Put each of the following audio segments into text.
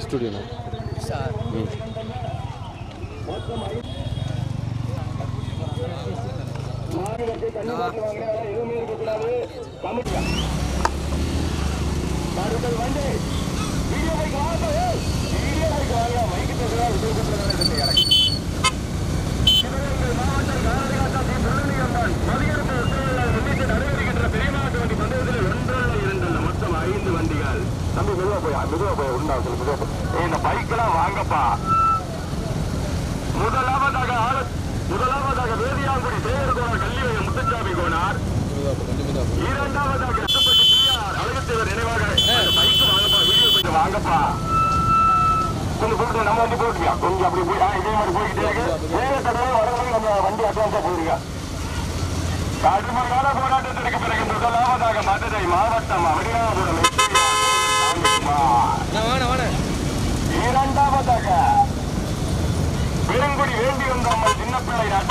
studio now.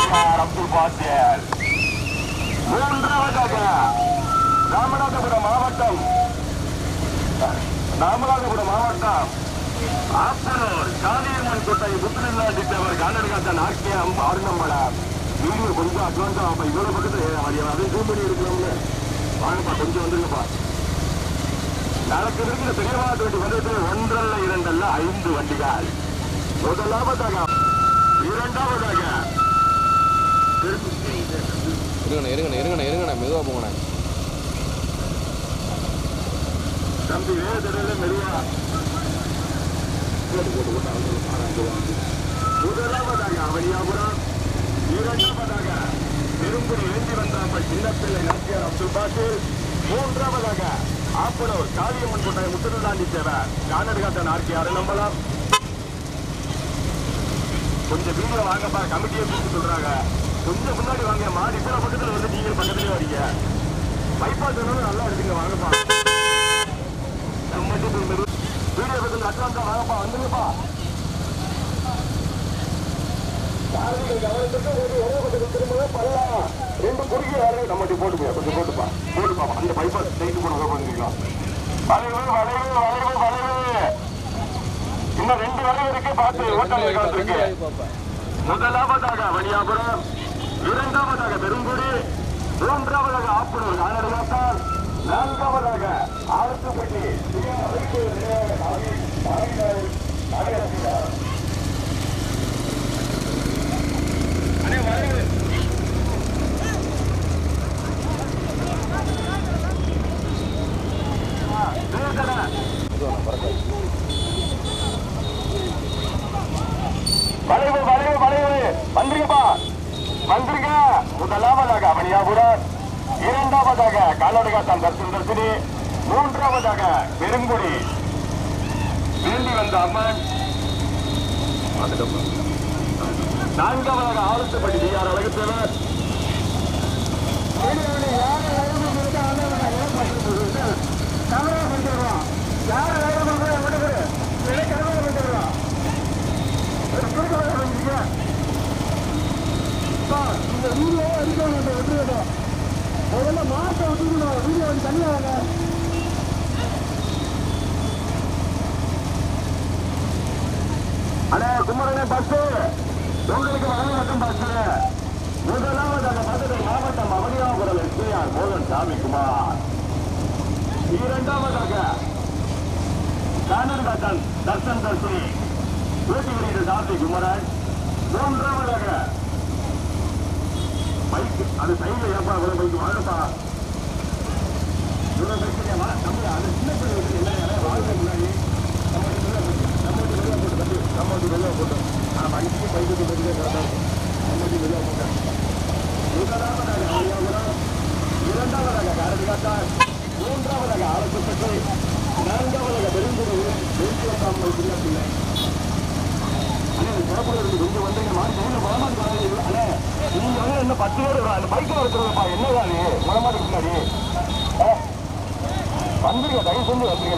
சின்னப்பிள்ளை நாட்டியார் அப்துல் பாசியல் மூன்றாவதாக ராமநாதபுரம் மாவட்டம். ராமநாதபுரம் மாவட்டம். ஆப்பனூர் காளியம்மன் கோட்டை புத்தனில்லாண்டித்தவர் கானடிகாத்தன் ஆர்கேஎம் அருணம்பலம் வீடியோ கொஞ்சம் அட்வான்ஸா அப்ப இவ்வளவு பக்கத்துல அதையும் ஜூம் பண்ணி எடுக்கலாம்னு வாங்கப்பா கொஞ்சம் வந்துருங்கப்பா நாளைக்கு இருக்கிற பெரியவாட்டு வண்டி பந்தயத்தில் ஒன்றல்ல இரண்டல்ல ஐந்து வண்டிகள். முதலாவதாக இரண்டாவதாக இருங்கண்ணா இருங்கண்ணா இருங்கண்ணா இருங்கண்ணா மெதுவாக போங்கண்ணா. தம்பி வேதனையில மெதுவா. போட்டு போட்டு போட்டு அவங்க ஆறாந்து வாங்க. முதலாவதாக அவனியாபுரம். இரண்டாவதாக பெரும்புரி ஏந்தி வந்தாமல் சின்னப்பிள்ளை நாச்சியார் அப்துல் பாசில் மூன்றாவதாக ஆப்பனூர் காளியம்மன் கோட்டை முத்துதாண்டி சேவர் கானடிகாத்தன் ஆர்கே அருணம்பலம். கொஞ்சம் வீடியோ வாங்கப்பா கமிட்டியை கூப்பிட்டு சொல்றாங்க. கொஞ்சம் முன்னாடி வாங்க மாடி இத்தனை பக்கத்துல வந்து நீங்க பக்கத்துலயே வரீங்க? பைபாஸ் வேணும் நல்லா எடுத்துங்க வாங்கப்பா. நம்ம வீடியோ பக்கத்துல அட்வான்ஸா வாங்கப்பா வந்துருங்கப்பா. ஒரு ஒரே திரும்ப பண்ணலாம். ரெண்டு குறுகிய வேறு நம்ம போட்டுப்பா கொஞ்சம் போட்டுப்பா. போட்டுப்பா அந்த பைபாஸ் டைட்டு போட பண்ணிக்கலாம். வளைவு வளைவு வளைவு வளைவு. இன்னும் ரெண்டு வளைவு இருக்கு பார்த்து ஓட்டங்கள் காத்திருக்கு. முதலாவதாக வணியாபுரம் இரண்டாவதாக பெருங்குடி மூன்றாவதாக ஆப்பனூர் நானடியாத்தால் நான்காவதாக ஆலத்துப்பட்டி வளைவு வளைவு வந்துருங்கப்பா வந்துருங்க முதலாவதாக இரண்டாவதாக காலோடகாத்தான் தர்சன் தர்சினி மூன்றாவதாக பெருங்குடி. வேண்டி வந்த அம்மன். நான்காவதாக ஆலத்துப்பட்டி டிஆர் அழகுத்தேவர். இந்த வீடியோ அடிக்கணும் வெற்றி முதல்ல விட்டுக்கணும் வீடியோ வந்து தனியாக அண்ணே குமரனே பஸ் உங்களுக்கு வழங்க மட்டும் பஸ் முதலாவதாக மதுரை மாவட்டம் அவனியாபுரம் எஸ்பிஆர் மோகன் சாமி குமார் இரண்டாவதாக கானர்காட்டன் தர்சன் தர்சி பேட்டி வெளியீடு சாமி குமரன் மூன்றாவதாக பைக்கு. அது சைடுல ஏப்பா அவ்வளவு பைக்கு. வாங்கப்பா. இவ்வளவு பிரச்சனையா? தம்பி அது சின்ன பிள்ளை வச்சு என்ன வாழ்க்கை முன்னாடி நம்ம வெளியே போட்டு நம்ம வெளியே போட்டு தம்பி நம்ம வெளியே போட்டு ஆனால் பைக்கு பைக்கு வெளியே கிடந்தா நம்ம வெளியே போட்டேன் முதலாவதாக அரியாபுரம் இரண்டாவதாக காரதிகாத்தார் மூன்றாவதாக ஆலோசனை நான்காவதாக பெருந்துறையில் தேசியத்தாமல் பிள்ளை அண்ணே சிறப்புல கொஞ்சம் வந்தீங்க மாறி கையில மலமாடி வாங்க அண்ணே நீங்க வந்து என்ன பத்து பேர் வரும். அந்த பைக்கில் இருக்கிறப்பா என்னதான் நீ மலமாடி முன்னாடி ஆ? வந்துருங்க தயவு செஞ்சு வந்துருங்க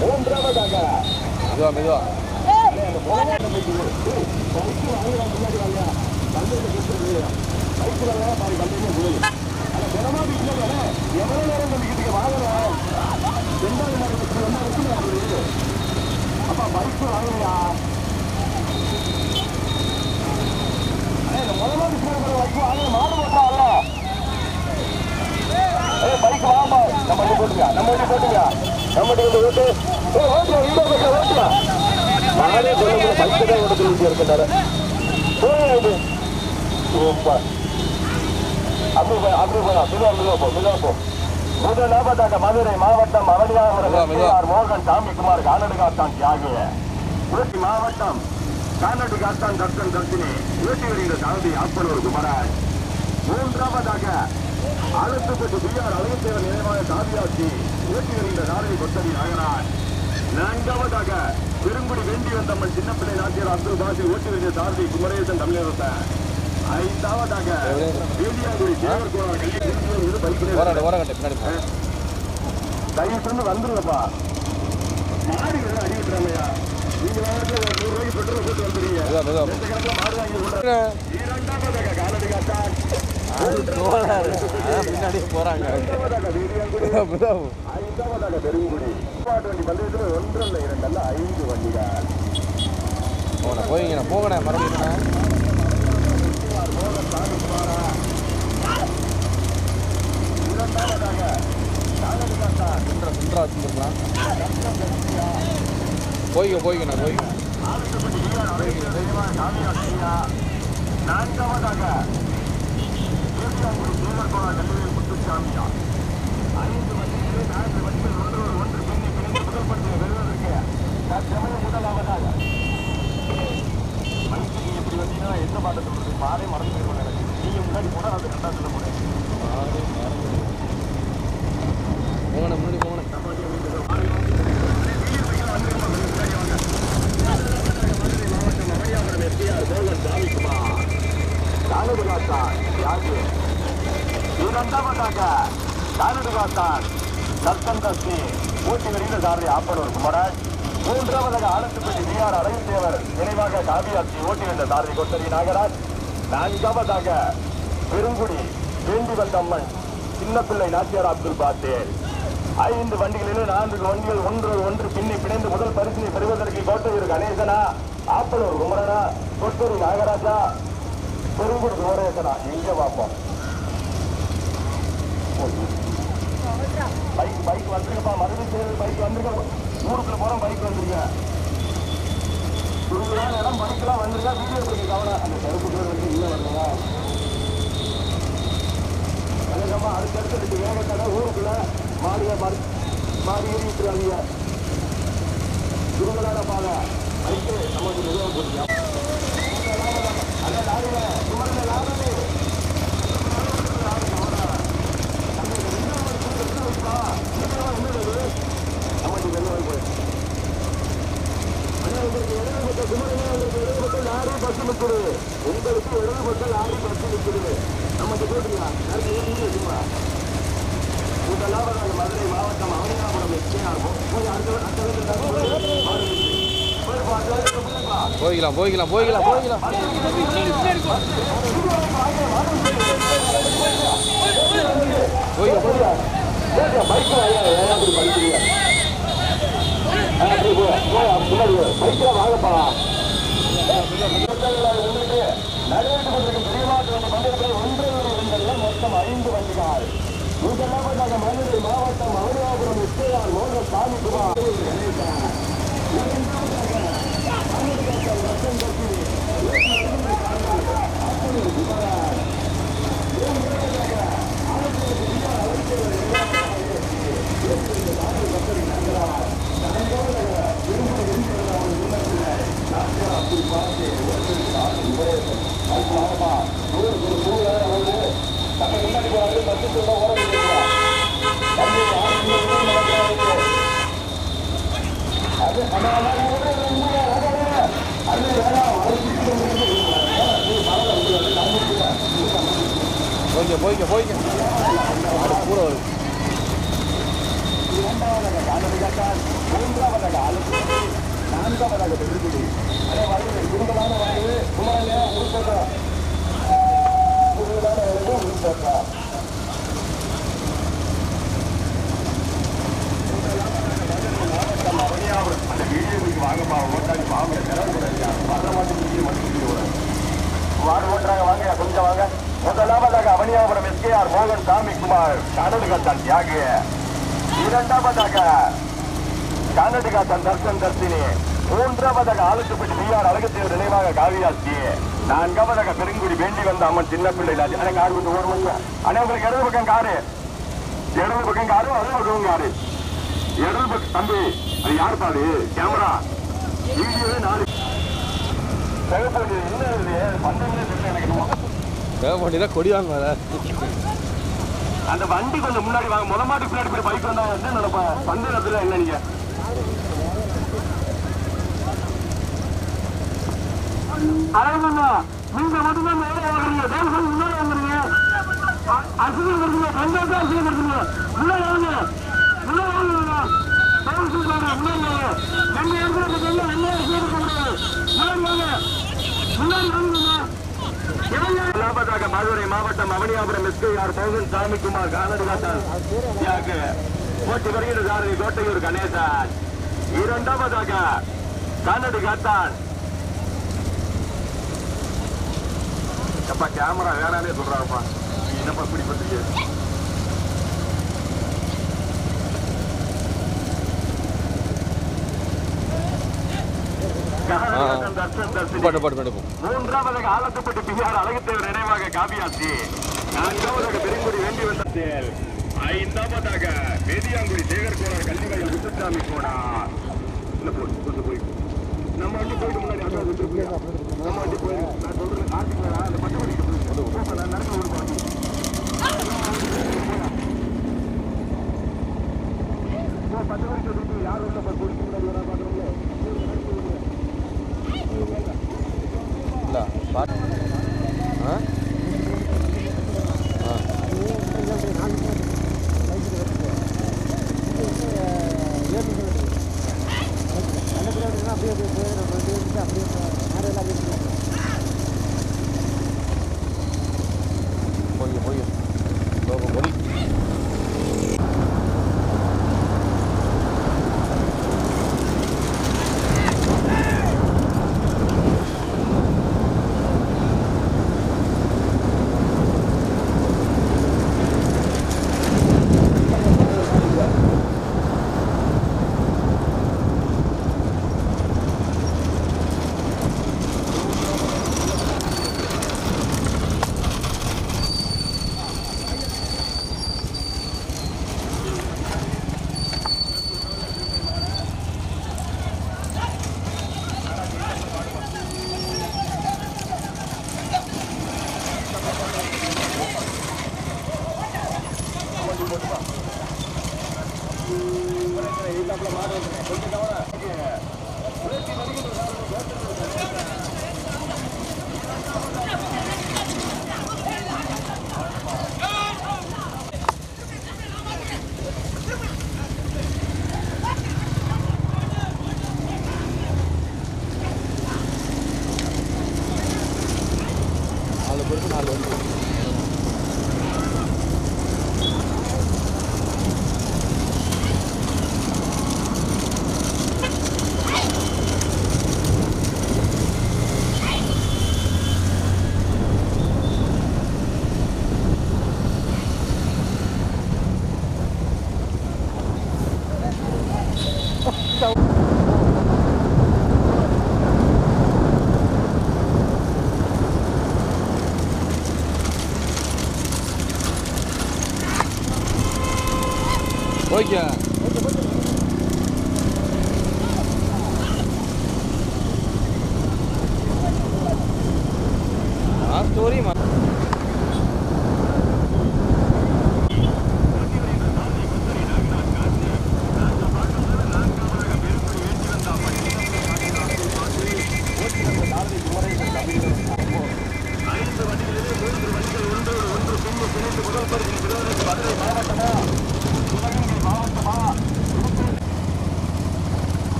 மூன்றாவதாக. மெதுவா மெதுவா. எவ்வளவு நேரம் பண்ணிக்கிட்டு வாங்கலாம் ரெண்டாவது நேரம் என்ன இருக்கு அப்பா பைக் வாங்கலையா முதல்ல பைக் வாங்க. மாடு போட்டால ஏ பைக் வாமா நம்ம போட்டுங்க நம்ம போட்டுங்க நம்ம வண்டி வந்து ஓட்டு ஏ ஓட்டுங்க வீடியோ பைக்ல ஓட்டுங்க நானே சொல்லுங்க பைக் தான் ஓட்ட சொல்லி இருக்கின்றாரு அப்படி அப்படி போலாம். மெதுவா மெதுவா போ மெதுவா போ. முதலாவதாக மதுரை மாவட்டம் மோகன் சாமிக்குமார் தியாகிய மாவட்டம் கானடு காத்தான் தர்சன் தர்சினி. ஊட்டி வருகிற சாரதி ஆப்பனூர் குமரன் மூன்றாவதாக அழுத்துப்பட்டு பிஆர் அழகுத்தேவன் நினைவாக சாதியாட்சி. ஊட்டி வருகிற சாரதி கொத்தடி நாகராஜ் நான்காவதாக பெருங்குடி வேண்டி வந்தம்மன் சின்னப்பிள்ளை நாட்டியர் அப்துல் பாசி ஊட்டி வருகிற சாரதி குமரேசன் தமிழரசன் ஐந்தாவதாக வேதியாங்குடி தேவர் கோளார் கல்வி பைக்கிலே. தயவு செஞ்சு வந்துருங்கப்பா. மாடு எல்லாம் அடி விட்டுறாங்கய்யா நீங்க நூறு ரூபாய்க்கு பெட்ரோல் போட்டு. லட்சக்கணக்கில் மாடு வாங்கி விடுறேன் இரண்டாவதாக காலடி பின்னாடியே போறாங்க. ஐந்தாவதாக பெருங்குடி. வண்டி பந்தயத்தில் ஒன்றல்ல இரண்டல்ல ஐந்து வண்டிகள். போங்கண்ணா போய்ங்கண்ணா போங்கண்ணா மறுபடியும் இரண்டாவதாக சுண்டா சுண்டா வச்சுருக்கலாம் போய்க்க போய்க்கண்ணா போய்க்க. நான்காவதாக. தேவர் கோளார் கல்லூரி முத்துசாமியா ஐந்து வண்டிகள் நான்கு வண்டிகள் ஒன்று ஒன்று பின்னி பிணைந்து முதல் தற்சமயம் முதலாவதாக மைக்கு எப்படி வந்தீங்கன்னா எந்த பாட்டை மாறே மறந்து போயிருவோம் எனக்கு நீங்க முன்னாடி போனா அது ரெண்டாவது போனேன் முன்னாடி போங்கண்ணா இரண்டாவதாக கானடுகாத்தான் சத்தம் தஸ்தி ஊட்டி விரிந்த சாரதி ஆப்பனூர் குமரன் மூன்றாவதாக ஆலத்துப்பட்டி பிஆர் நினைவாக காவியாட்சி ஓட்டி வந்த சாரதி கொத்தரி நாகராஜ். நான்காவதாக பெருங்குடி வேண்டி அம்மன் சின்னப்பிள்ளை நாச்சியார் அப்துல் பாத்தேல். ஐந்து வண்டிகளிலும் நான்கு வண்டிகள் ஒன்று ஒன்று பின்னி பிணைந்து முதல் பரிசினை பெறுவதற்கு கோட்டையூர் கணேசனா ஆப்பலூர் குமரனா கொத்தூர் நாகராஜா பெருங்குடி குமரேசனா. எங்க பார்ப்போம் பைக் பைக் வந்துருக்கப்பா. மருந்து பைக் வந்துருக்க ஊருக்குள்ள போறோம் பைக் வந்துருங்க இடம் பைக்லாம் வந்துருக்கா வீடியோ பிடிக்க கவனம் அந்த கருப்பு வந்து இல்லை வரலையா அதுக்கப்புறமா அடுத்தடுத்து ரெண்டு வேகத்தடை ஊருக்குள்ள மாடியை மாறி மாறி ஏறிட்டுருக்காங்க குறுகலான பாதை பைக்கு நமக்கு நிறுவனம் பிடிக்கும் அந்த லாரியில சுமந்த லாரி உங்களுக்கு இடது பக்கம் லாரி பஸ் நிற்கிறது நமக்கு போட்டுங்களா இதெல்லாம் நாங்கள் மதுரை மாவட்டம் அவனியாபுரம் எஸ்கேஆர் போய் அடுத்த அடுத்த போய் பார்த்து போய்க்கலாம் போய்க்கலாம். போய்க்கலாம் போய்க்கலாம். போய்க்க பைக்கில் மாவட்டம் அவனியாபுரம் எஸ்கேஆர் மோகன் சாமி குமார் போய்க்க போய்க்க போய்க்க. அது கூட வருது நான்காவதாக பெருங்குடி அதே வாழ்க்கை குடும்பமான வாழ்வு குமாரியா உருப்பட்டா குடும்பமான வாழ்வு உருப்பட்டா அந்த வீடியோவுக்கு வாங்கப்பா ஓட்டாடி வாங்க செலவு கூடாது வர மாட்டேங்குது மட்டும் வார்டு ஓட்டுறாங்க வாங்க கொஞ்சம் வாங்க முதலாவதாக அவனியாபுரம் எஸ்கேஆர் மோகன் சாமி குமார் கனடுகாத்தான் தியாகி இரண்டாவதாக கனடுகாத்தான் தர்சன் தர்சினி மூன்றாவதாக ஆலத்துப்பட்டி பிஆர் அழகத்தேவர் நினைவாக காவியாச்சி நான்காவதாக பெருங்குடி வேண்டி வந்த அம்மன் சின்ன பிள்ளை ராஜ் எனக்கு ஆறு கொஞ்சம் ஒரு மணி அண்ணா உங்களுக்கு இடது பக்கம் காரு இடது பக்கம் காரு வலது பக்கம் காரு இடது பக்கம் தம்பி அது யார் பாரு கேமரா. வீடியோவே நாலு. சிவப்பு என்ன இது பந்தங்களே எனக்கு என்னமோ. கொடி வாங்க அந்த வண்டி கொஞ்சம் முன்னாடி வாங்க. முத மாட்டு பின்னாடி போய் பைக் வந்தா என்ன நினைப்பா வந்து இடத்துல என்ன நீங்க? அழகண்ணா நீங்க மட்டும்தான் மேலே வாங்குறீங்க தேவசம் முன்னாடி வாங்குறீங்க அசுதி வருதுங்க. கண்டாட்டா அசுதி வருதுங்க. முன்னாடி வாங்க. முன்னாடி வாங்குறீங்க தேவசம் சொல்றேன் முன்னாடி வாங்க. நம்ம இடத்துல முன்னாடி வாங்க. முன்னாடி முதலாவதாக மதுரை மாவட்டம் அவனியாபுரம் எஸ்கைஆர் மோகன் சாமிக்குமார் கானடுகாத்தான் போட்டி வருகிற சாரதி கோட்டையூர் கணேசன். இரண்டாவதாக கானடு காத்தான் அப்பா கேமரா வேணாலே சொல்றாருப்பா. என்னப்பா இப்படி பண்றீங்க கானடுகாத்தான் தர்சன் தர்சினி பாட்டு பாட்டு பாட்டு மூன்றாவதாக ஆலத்துப்பட்டு பிஆர் அழகுத்தேவர் நினைவாக காவியாச்சி நான்காவதாக பெருங்குடி வேண்டி வந்தத்தில் ஐந்தாவதாக வேதியாங்குடி சேகர் கோனார் கல்விவயல் முத்துசாமி கோனார் இல்ல போய் நம்ம வண்டி போயிட்டு முன்னாடி அக்கா வந்துருக்கீங்க நம்ம வண்டி போய் நான் சொல்றேன் காட்டுங்களா அந்த பட்டு வண்டிக்கு நான் நடந்து ஒரு பத்து வரைக்கும் யாரும் இல்லை உள்ள பத்து வரைக்கும் முன்னாடி But друзья.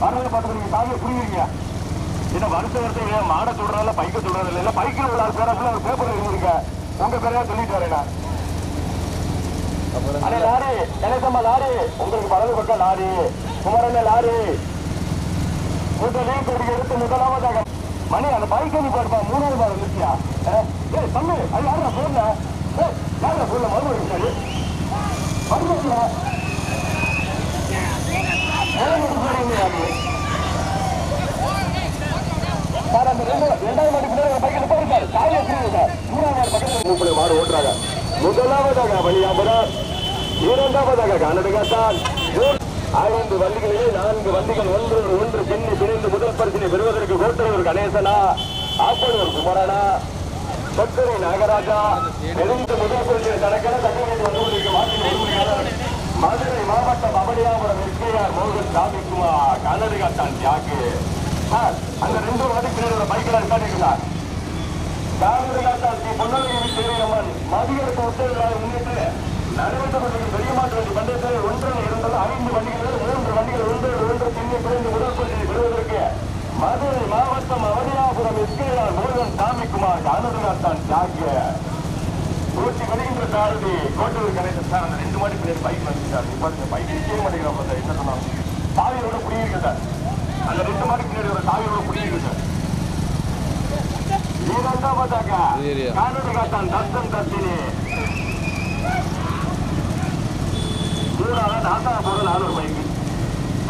பார்த்து நீங்க சாவியை புரியுறீங்க? என்ன வருஷம் ஏன் மாடை சொல்றதில்ல பைக்கை சொல்றதில்ல இல்ல பைக்கில் உள்ள ஆள் பேரா ஒரு பேப்பர் எழுதிருக்க உங்க பேரையா சொல்லிட்டு வரேன் அப்புறம் அண்ணே லாரி கணேசம்மா லாரி. உங்களுக்கு வலது பக்கம் லாரி. குமரண்ண லாரி? முதலே கொடி எடுத்து முதலாவதாக மணி அந்த பைக்கை நீ பாருப்பா மூணாவது பாரு இருந்துச்சியா ஏய் தம்பி அது யாரா போன்ல ஏய் யாரா போன்ல மறுபடியும் மறுபடியும் சார் அந்த ரெண்டு ரெண்டாவது மாடி பின்னாடி ஒரு பைக்கில் போயிருக்காரு சாரியா புரியுது சார் மூணாவது மாடி பக்கத்தில் மூப்படி மாடு ஓட்டுறாங்க முதலாவதாக வழியாபுரம் இரண்டாவதாக கனடகாத்தான் ஐந்து வண்டிகளிலே நான்கு வண்டிகள் ஒன்று ஒன்று பின்னி பிணைந்து முதல் பரிசினை பெறுவதற்கு கோட்டையூர் கணேசனா ஆப்பனூர் குமரனா சொக்கரை நாகராஜா எழுந்து முதல் பரிசினை தனக்கென தக்கவேண்டி வந்து மாற்றி மதுரை மாவட்டம் அவனியாபுரம் எஸ்கேஆர் மோகன் சாமிக்குமார் கனடகாத்தான் தியாகு. சார் அந்த ரெண்டு வாட்டி பின்னாடி பைக்கில் நிப்பாட்டிருக்கிறார் காவிரிகாத்தாட்சி பொன்னலகிரி தேவியம்மன் மதியருக்கு உத்தரவுகளை முன்னிட்டு நடைபெற்று கொண்டிருக்கும் பெரியமாட்டு வண்டி பந்தயத்தில் ஒன்றில் இருந்தது ஐந்து வண்டிகள் மூன்று வண்டிகள் ஒன்று ஒன்று பின்னி பிரிந்து முதல் பரிசை பெறுவதற்கு மதுரை மாவட்டம் அவனியாபுரம் எஸ்கேஆர் முருகன் சாமிக்குமார் காவிரிகாத்தான் தியாகிய ஊட்டி வருகின்ற சாரதி கோட்டூர் கணேசன் சார் அந்த ரெண்டு மாடி பின்னாடி பைக் வந்து சார் இப்போ பைக் செய்ய மாட்டேங்கிறோம் என்ன சொன்னாங்க சாவியோட குடியிருக்கு சார். அந்த ரெண்டு மாடி பின்னாடி ஒரு சாவியோட குடியிருக்கு சார். இரண்டாவதாக சரியா. கர்நாடகாத்தான் தத்தம் தத்தினி மூணாவது நாசா போற நானூறு பைக்கு.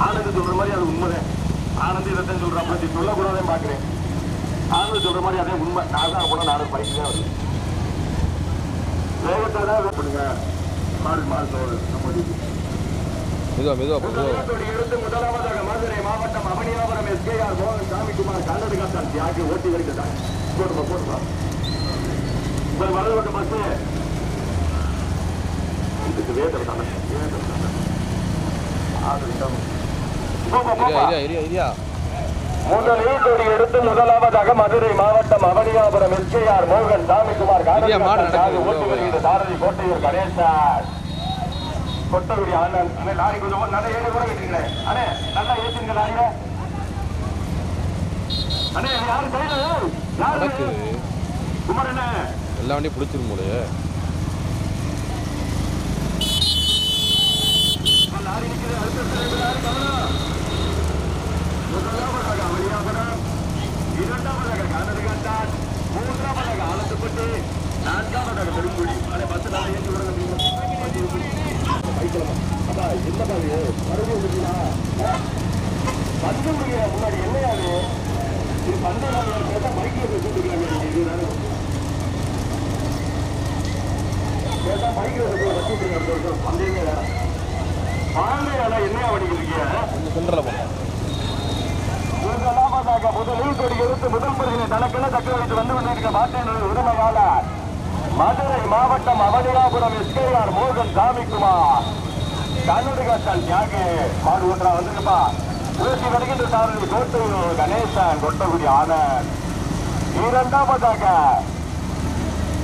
ஆனந்த் சொல்ற மாதிரி அது உண்மைதான். ஆனந்த் இதைத்தான் சொல்ற அப்படி சொல்லக்கூடாதே பாக்குறேன் ஆனந்த் சொல்ற மாதிரி அதே உண்மை. நாசா போட நானூறு பைக்கு தான் வருது. வேகத்தை தான் பண்ணுங்க தோல் நம்ம மெதுவா மெதுவா எடுத்து முதலாவதாக மதுரை மாவட்டம் அவனியாபுரம் எஸ்கேஆர் மோகன் சாமிக்குமார் கர்நாடகாத்தான் தியாகி ஓட்டி வருகிறார் போட்டுமா போட்டுமா போய் வலது பக்கம் பஸ் இதுக்கு வேதம் தானே வேதம் தானே ஆறு இடம். போப்பா, இரியா போப்பா. இரியா இரியா முதலீட்டோடு எடுத்து முதலாவதாக மதுரை மாவட்டம் அவனியாபுரம் எஸ்கேஆர் மோகன் சாமிக்குமார். ஓட்டி வருகின்ற சாரதி கோட்டையூர் கணேசன். கொட்டகுடி ஆனந்த். அண்ணே லாரி கொஞ்சம் நல்லா ஏறி கூட விட்டுருங்க அண்ணே நல்லா ஏற்றுங்க லாரிய அண்ணே இது யாரு கையில யாரு நடக்குது. குமார் அண்ணே. எல்லா வண்டியும் பிடிச்சிரும் போலயே. லாரி நிக்குது அடுத்த ரெண்டு லாரி கவனம். முதலாவதாக அவனியாபுரம் இரண்டாவதாக கானரகாத்தான் மூன்றாவதாக ஆலத்துப்பட்டு நான்காவதாக பெருங்குடி. அண்ணே பஸ் நல்லா ஏற்றி விடுங்க. அப்பா என்னப்பா இது? மறுபடியும் வந்துட்டீங்களா வந்து முடிய முன்னாடி என்னையாது இது பந்தய நாள் கேட்டா பைக்கில் போய் இது வேற கேட்டா பைக்கில் போய் வச்சுருக்காங்க பந்தயமே வடிக்கிறீங்க கொஞ்சம் சென்டரில் போனோம் முதலாவதாக முதலில் கொடி எடுத்து முதல் பரிசினை தனக்கென தக்க வைத்து வந்து கொண்டிருக்க மாட்டேன் உரிமையாளர் மதுரை மாவட்டம் அவனியாபுரம் எஸ்கேஆர் மோகன் சாமிக்குமார் கர்நாடகாத்தான் தியாகே மாடு ஒன்றா வந்திருப்பா ஊசி வருகின்ற சாரதி கோட்டூர் கணேசன் கொட்டகுடி ஆனந்த். இரண்டாவதாக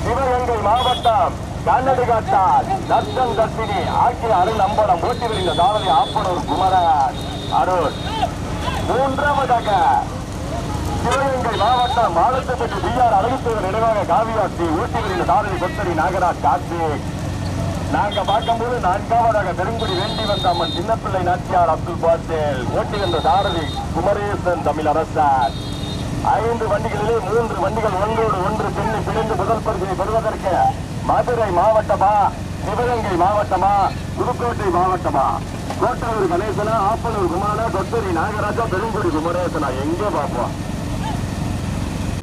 சிவகங்கை மாவட்டம் கர்நாடகாத்தால் தர்ஷன் தர்ஷினி ஆக்கிய அருள் அம்பலம் ஓட்டி வருகின்ற சாரதி ஆப்பனூர் குமரன் அருள். மூன்றாவதாக சிவகங்கை மாவட்டம் மாவட்டப்பட்டு பிஆர் அழகுத்தேவர் நினைவாக காவியாட்சி ஊட்டிகளில் தாரணி சாரதி கொத்தரி நாகராஜ் கார்த்திக் நாங்க பார்க்கும்போது நான்காவதாக பெருங்குடி வேண்டி வந்த அம்மன் சின்னப்பிள்ளை நாச்சியார் அப்துல் பாத்தேல் ஓட்டி வந்த சாரதி குமரேசன் தமிழ் அரசார். ஐந்து வண்டிகளிலே மூன்று வண்டிகள் ஒன்றோடு ஒன்று பின்னி பிணைந்து முதல் பரிசை பெறுவதற்கு மதுரை மாவட்டமா சிவகங்கை மாவட்டமா புதுக்கோட்டை மாவட்டமா? கோட்டலூர் கணேசனா ஆப்பனூர் குமாரா கொத்தரி நாகராஜா பெருங்குடி குமரேசனா? எங்கே பார்ப்போம்?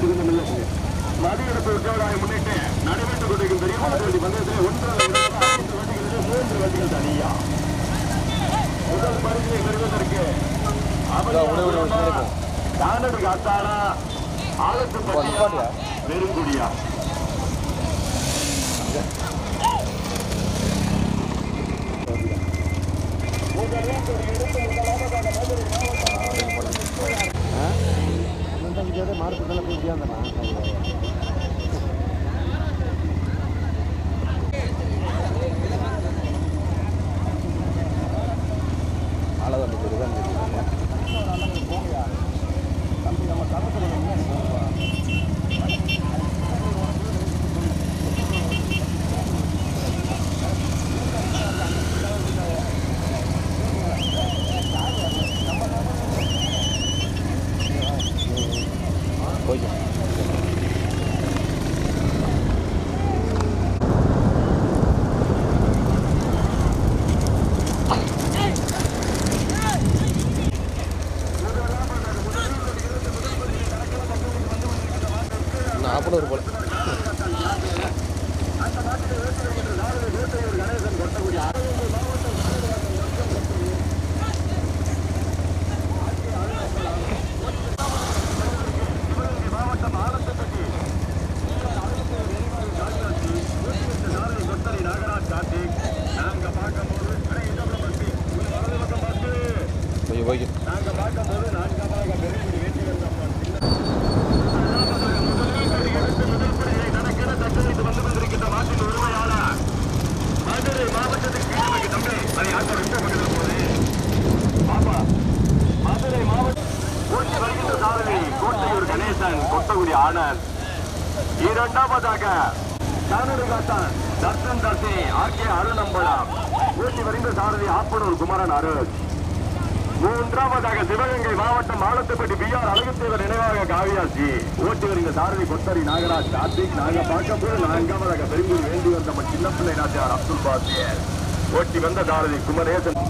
மதியிடத்து உற்சவராக முன்னிட்டு நடைபெற்றுக் கொண்டிருக்கும் பெரிய வண்டி பந்தயத்தில் ஐந்து மூன்று வண்டிகள் தனியா முதல் பரிசை பெறுவதற்கு காத்தானா நாற்பது போல போய் போய்க்கு மதுரை மாவட்டம் ஊட்டி வருகின்ற சாரதி கோட்டையூர் கணேசன் ஆனந்த் இரண்டாவதாக கானூர் காத்தான் தர்சன் தர்சி ஆர் கே அருணம்பலம். ஊட்டி வருகின்ற சாரதி ஆப்பனூர் குமரன் அருள். மூன்றாவதாக சிவகங்கை மாவட்டம் ஆலத்துப்பட்டி பி ஆர் அழகுத்தேவர் நினைவாக காவியாசி. ஓட்டி வருகின்ற சாரதி கொத்தரி நாகராஜ் கார்த்திக் நாங்க பார்க்கும்போது நான்காவதாக பெருங்கூர் வேண்டி வந்த சின்னப்பிள்ளை நாச்சியார் அப்துல் பாசியர். ஓட்டி வந்த சாரதி குமரேசன்.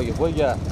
போய்க்க போய்க்க ஏய்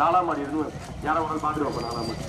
நாலாம் மாடி இருந்து யாராவது ஒரு பார்த்துட்டு வைப்போம் நாலாம் மாடி